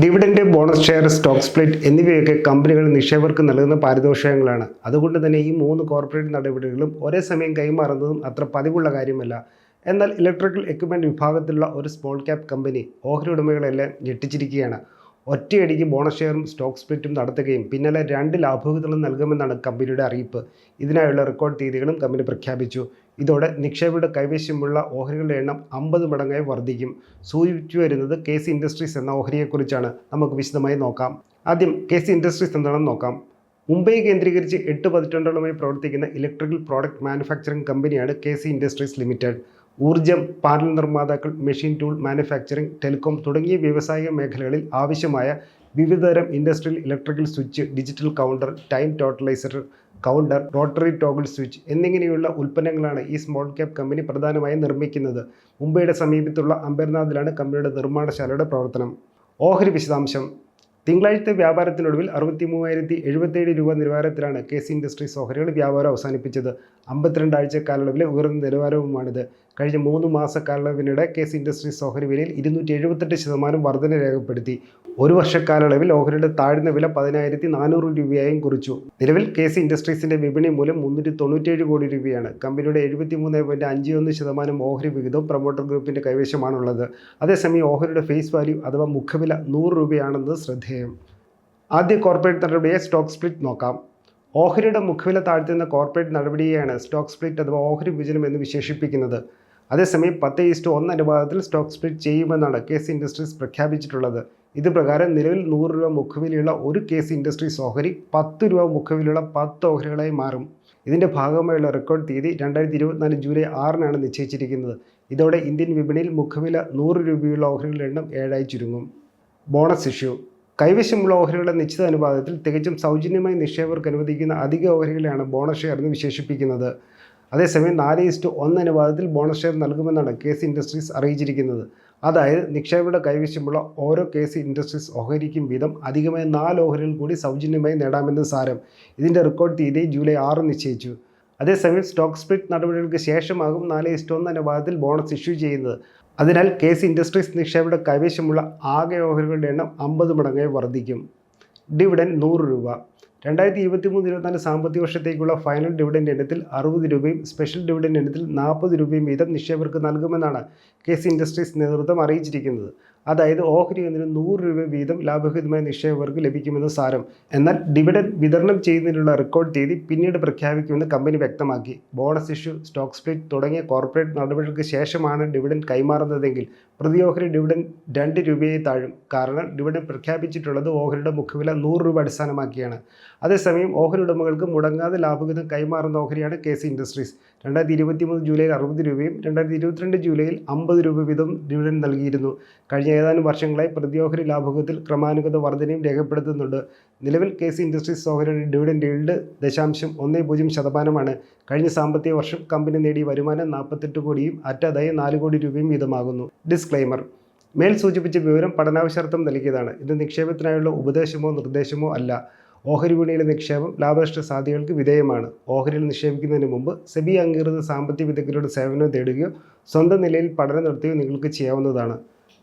Dividend bonus share stock split എന്നിവയൊക്കെ കമ്പനികൾ നിക്ഷേപകർക്ക് നൽകുന്ന പാരിതോഷികങ്ങളാണ്. അതുകൊണ്ട് തന്നെ ഈ മൂന്ന് കോർപ്പറേറ്റ് നടപടികളും ഒരേ സമയം കൈമാറുന്നതും അത്ര പതിവുള്ള കാര്യമല്ല. എന്നാൽ ഇലക്ട്രിക്കൽ എക്യുപ്മെന്റ് വിഭാഗത്തിലുള്ള ഒരു സ്മോൾ ക്യാപ് കമ്പനി ഓഹരി ഉടമകളെല്ലാം ഞെട്ടിച്ചിരിക്കുകയാണ്. ഒറ്റയടിക്ക് ബോണസ് ഷെയറും സ്റ്റോക്ക് സ്പ്ലിറ്റും നടത്തുകയും പിന്നാലെ രണ്ട് ലാഭവിഹിതങ്ങളും നൽകുമെന്നാണ് കമ്പനിയുടെ അറിയിപ്പ്. ഇതിനായുള്ള റെക്കോർഡ് തീയതികളും കമ്പനി പ്രഖ്യാപിച്ചു. ഇതോടെ നിക്ഷേപയുടെ കൈവശമുള്ള ഓഹരികളുടെ എണ്ണം അമ്പത് മടങ്ങായി വർദ്ധിക്കും. സൂചിപ്പിച്ചു വരുന്നത് കെ സി ഇൻഡസ്ട്രീസ് എന്ന ഓഹരിയെക്കുറിച്ചാണ്. നമുക്ക് വിശദമായി നോക്കാം. ആദ്യം കെ സി ഇൻഡസ്ട്രീസ് എന്താണെന്ന് നോക്കാം. മുംബൈ കേന്ദ്രീകരിച്ച് എട്ട് പതിറ്റാണ്ടോളമായി പ്രവർത്തിക്കുന്ന ഇലക്ട്രിക്കൽ പ്രോഡക്റ്റ് മാനുഫാക്ചറിംഗ് കമ്പനിയാണ് കെ സി ഇൻഡസ്ട്രീസ് ലിമിറ്റഡ്. ഊർജം പാനൽ നിർമ്മാതാക്കൾ മെഷീൻ ടൂൾ മാനുഫാക്ചറിംഗ് ടെലികോം തുടങ്ങിയ വ്യാവസായിക മേഖലകളിൽ ആവശ്യമായ വിവിധതരം industrial electrical switch digital counter time totaliser counter rotary toggle switch എന്നിങ്ങനെയുള്ള ഉൽപ്പന്നങ്ങളാണ് ഈ സ്മോൾ ക്യാപ് കമ്പനി പ്രധാനമായും നിർമ്മിക്കുന്നത്. മുംബൈയുടെ സമീപത്തുള്ള അംബർനാഥിലാണ് കമ്പനിയുടെ നിർമ്മാണശാലയുടെ പ്രവർത്തനം. ഓഹരി വിശദാംശം. തിങ്കളാഴ്ച വ്യാപാരത്തിനൊടുവിൽ അറുപത്തി മൂവായിരത്തി എഴുപത്തേഴ് രൂപ നിലവാരത്തിലാണ് കെ സി ഇൻഡസ്ട്രീസ് ഓഹരികൾ വ്യാപാരം അവസാനിപ്പിച്ചത്. അമ്പത്തിരണ്ടാഴ്ച കാലയളവിലെ ഉയർന്ന നിലവാരവുമാണിത്. കഴിഞ്ഞ മൂന്ന് മാസക്കാലയളവിനിടെ കേസ് ഇൻഡസ്ട്രീസ് ഓഹരി വിലയിൽ ഇരുന്നൂറ്റി എഴുപത്തെട്ട് ശതമാനം വർധന രേഖപ്പെടുത്തി. ഒരു വർഷക്കാലയളവിൽ ഓഹരിയുടെ താഴ്ന്ന വില പതിനായിരത്തി നാനൂറ് രൂപയായും കുറിച്ചു. നിലവിൽ കെ സി ഇൻഡസ്ട്രീസിന്റെ വിപണി മൂലം മുന്നൂറ്റി തൊണ്ണൂറ്റേഴ് കോടി രൂപയാണ്. കമ്പനിയുടെ എഴുപത്തി മൂന്ന് പോയിന്റ് അഞ്ച് ഒന്ന് ശതമാനം ഓഹരി വിഹിതവും പ്രൊമോട്ടർ ഗ്രൂപ്പിന്റെ കൈവശമാണുള്ളത്. അതേസമയം ഓഹരിയുടെ ഫേസ് വാല്യൂ അഥവാ മുഖവില നൂറ് രൂപയാണെന്നത് ശ്രദ്ധേയം. ആദ്യ കോർപ്പറേറ്റ് നടപടിയെ സ്റ്റോക്ക് സ്പ്ലിറ്റ് നോക്കാം. ഓഹരിയുടെ മുഖവില താഴ്ത്തുന്ന കോർപ്പറേറ്റ് നടപടിയെയാണ് സ്റ്റോക്ക് സ്പ്ലിറ്റ് അഥവാ ഓഹരി വിഭജനം എന്ന് വിശേഷിപ്പിക്കുന്നത്. അതേസമയം പത്ത് ഈസ്റ്റ് ഒന്ന് അനുപാതത്തിൽ സ്റ്റോക്ക് സ്പ്ലിറ്റ് ചെയ്യുമെന്നാണ് കേസ് ഇൻഡസ്ട്രീസ് പ്രഖ്യാപിച്ചിട്ടുള്ളത്. ഇത് പ്രകാരം നിലവിൽ നൂറ് രൂപ മുഖവിലയുള്ള ഒരു കേസ് ഇൻഡസ്ട്രീസ് ഓഹരി പത്ത് രൂപ മുഖവിലുള്ള പത്ത് ഓഹരികളായി മാറും. ഇതിന്റെ ഭാഗമായുള്ള റെക്കോർഡ് തീയതി രണ്ടായിരത്തി ഇരുപത്തിനാല് ജൂലൈ ആറിനാണ് നിശ്ചയിച്ചിരിക്കുന്നത്. ഇതോടെ ഇന്ത്യൻ വിപണിയിൽ മുഖവില നൂറ് രൂപയുള്ള ഓഹരികളുടെ എണ്ണം ഏഴായി ചുരുങ്ങും. Bonus issue. കൈവശമുള്ള ഓഹരികളുടെ നിശ്ചിത അനുപാതത്തിൽ തികച്ചും സൗജന്യമായി നിക്ഷേപകർക്ക് അനുവദിക്കുന്ന അധിക ഓഹരികളെയാണ് ബോണസ് ഷെയർ എന്ന് വിശേഷിപ്പിക്കുന്നത്. അതേസമയം നാല് ഇസ്റ്റു ഒന്ന് അനുപാതത്തിൽ ബോണസ് ഷെയർ നൽകുമെന്നാണ് കെ സി ഇൻഡസ്ട്രീസ് അറിയിച്ചിരിക്കുന്നത്. അതായത് നിക്ഷേപയുടെ കൈവശമുള്ള ഓരോ കെ സി ഇൻഡസ്ട്രീസ് ഓഹരിക്കും വീതം അധികമായ നാല് ഓഹരികൾ കൂടി സൗജന്യമായി നേടാമെന്ന് സാരം ഇതിന്റെ റെക്കോർഡ് തീയതി ജൂലൈ ആറ് നിശ്ചയിച്ചു. അതേസമയം സ്റ്റോക്ക് സ്പ്ലിറ്റ് നടപടികൾക്ക് ശേഷമാകും നാല് ഇസ്റ്റു ഒന്ന് അനുപാതത്തിൽ ബോണസ് ഇഷ്യൂ ചെയ്യുന്നത്. അതിനാൽ കെ സി ഇൻഡസ്ട്രീസ് നിക്ഷേപയുടെ കൈവശമുള്ള ആകെ ഓഹരികളുടെ എണ്ണം അമ്പത് മടങ്ങായി വർദ്ധിക്കും. ഡിവിഡൻ നൂറ് രൂപ. രണ്ടായിരത്തി ഇരുപത്തി മൂന്ന് ഇരുപത്തിനാല് സാമ്പത്തിക വർഷത്തേക്കുള്ള ഫൈനൽ ഡിവിഡൻഡ് ഇനത്തിൽ അറുപത് രൂപയും സ്പെഷ്യൽ ഡിവിഡൻഡ് ഇനത്തിൽ നാൽപ്പത് രൂപയും വീതം നിക്ഷേപകർക്ക് നൽകുമെന്നാണ് കെ സി ഇൻഡസ്ട്രീസ് നേതൃത്വം അറിയിച്ചിരിക്കുന്നത്. അതായത് ഓഹരി ഒന്നിന് നൂറ് രൂപ വീതം ലാഭഹിതമായ നിക്ഷേപകർക്ക് ലഭിക്കുമെന്ന് സാരം. എന്നാൽ ഡിവിഡൻ വിതരണം ചെയ്യുന്നതിനുള്ള റെക്കോർഡ് തീയതി പിന്നീട് പ്രഖ്യാപിക്കുമെന്ന് കമ്പനി വ്യക്തമാക്കി. ബോണസ് ഇഷ്യൂ സ്റ്റോക്ക് സ്പ്ലിറ്റ് തുടങ്ങിയ കോർപ്പറേറ്റ് നടപടികൾക്ക് ശേഷമാണ് ഡിവിഡൻ കൈമാറുന്നതെങ്കിൽ പ്രതി ഓഹരി ഡിവിഡൻ രണ്ട് രൂപയെ താഴും. കാരണം ഡിവിഡൻ പ്രഖ്യാപിച്ചിട്ടുള്ളത് ഓഹരിയുടെ മുഖവില നൂറ് രൂപ അടിസ്ഥാനമാക്കിയാണ്. അതേസമയം ഓഹരി ഉടമകൾക്ക് മുടങ്ങാതെ ലാഭഹിതം കൈമാറുന്ന ഓഹരിയാണ് കെ സി ഇൻഡസ്ട്രീസ് രണ്ടായിരത്തി ഇരുപത്തി മൂന്ന് ജൂലൈയിൽ അറുപത് രൂപയും രണ്ടായിരത്തി ഇരുപത്തിരണ്ട് ജൂലൈയിൽ അമ്പത് രൂപ വീതം ഡിവിഡൻ നൽകിയിരുന്നു. കഴിഞ്ഞ ഏതാനും വർഷങ്ങളായി പ്രതിയോഹരി ലാഭത്തിൽ ക്രമാനുഗത വർധനയും രേഖപ്പെടുത്തുന്നുണ്ട്. നിലവിൽ കെ സി ഇൻഡസ്ട്രീസ് ഓഹരിയുടെ ഡിവിഡൻഡ് ഈൽഡ് ദശാംശം ഒന്ന് പൂജ്യം ശതമാനമാണ്. കഴിഞ്ഞ സാമ്പത്തിക വർഷം കമ്പനി നേടിയ വരുമാനം നാൽപ്പത്തെട്ട് കോടിയും അറ്റാദായ നാല് കോടി രൂപയും വീതമാകുന്നു. ഡിസ്ക്ലൈമർ മേൽ സൂചിപ്പിച്ച വിവരം പഠനാവശ്യാർത്ഥം നൽകിയതാണ്. ഇത് നിക്ഷേപത്തിനായുള്ള ഉപദേശമോ നിർദ്ദേശമോ അല്ല. ഓഹരി വിപണിയിലെ നിക്ഷേപം ലാഭനഷ്ട സാധ്യതകൾക്ക് വിധേയമാണ്. ഓഹരിയിൽ നിക്ഷേപിക്കുന്നതിന് മുമ്പ് സെബി അംഗീകൃത സാമ്പത്തിക വിദഗ്ധരുടെ സേവനം തേടുകയോ സ്വന്തം നിലയിൽ പഠനം നടത്തുകയോ നിങ്ങൾക്ക് ചെയ്യാവുന്നതാണ്.